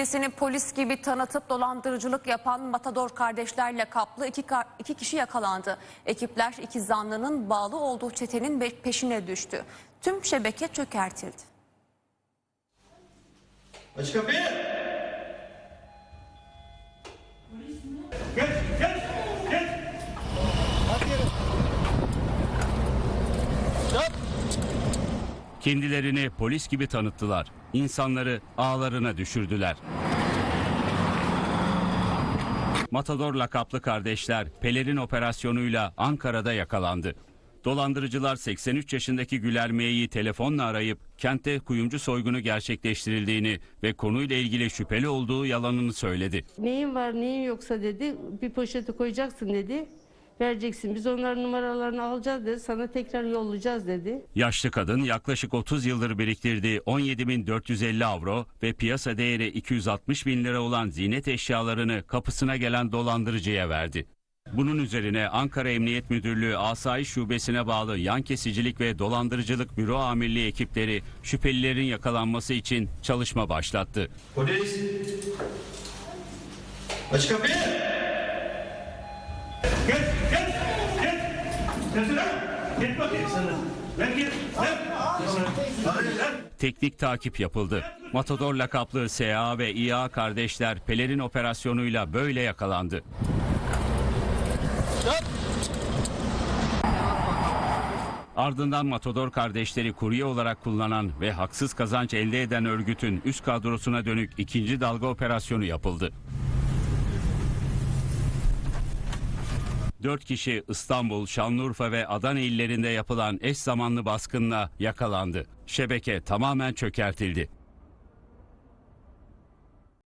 Kendisini polis gibi tanıtıp dolandırıcılık yapan Matador kardeşlerle kaplı iki, kar- iki kişi yakalandı. Ekipler iki zanlının bağlı olduğu çetenin peşine düştü. Tüm şebeke çökertildi. Aç kapıyı. Geç, geç, geç. Kendilerini polis gibi tanıttılar. İnsanları ağlarına düşürdüler. Matador lakaplı kardeşler pelerin operasyonuyla Ankara'da yakalandı. Dolandırıcılar 83 yaşındaki Güler M'yi telefonla arayıp kentte kuyumcu soygunu gerçekleştirildiğini ve konuyla ilgili şüpheli olduğu yalanını söyledi. Neyin var neyin yoksa dedi bir poşete koyacaksın dedi. Vereceksin biz onların numaralarını alacağız dedi sana tekrar yollayacağız dedi. Yaşlı kadın yaklaşık 30 yıldır biriktirdiği 17.450 avro ve piyasa değeri 260 bin lira olan ziynet eşyalarını kapısına gelen dolandırıcıya verdi. Bunun üzerine Ankara Emniyet Müdürlüğü Asayiş Şubesi'ne bağlı yan kesicilik ve dolandırıcılık büro amirliği ekipleri şüphelilerin yakalanması için çalışma başlattı. Polis. Aç kapıyı. Teknik takip yapıldı. Matador lakaplı SA ve İA kardeşler pelerin operasyonuyla böyle yakalandı. Ardından Matador kardeşleri kurye olarak kullanan ve haksız kazanç elde eden örgütün üst kadrosuna dönük ikinci dalga operasyonu yapıldı. Dört kişi İstanbul, Şanlıurfa ve Adana illerinde yapılan eş zamanlı baskınla yakalandı. Şebeke tamamen çökertildi.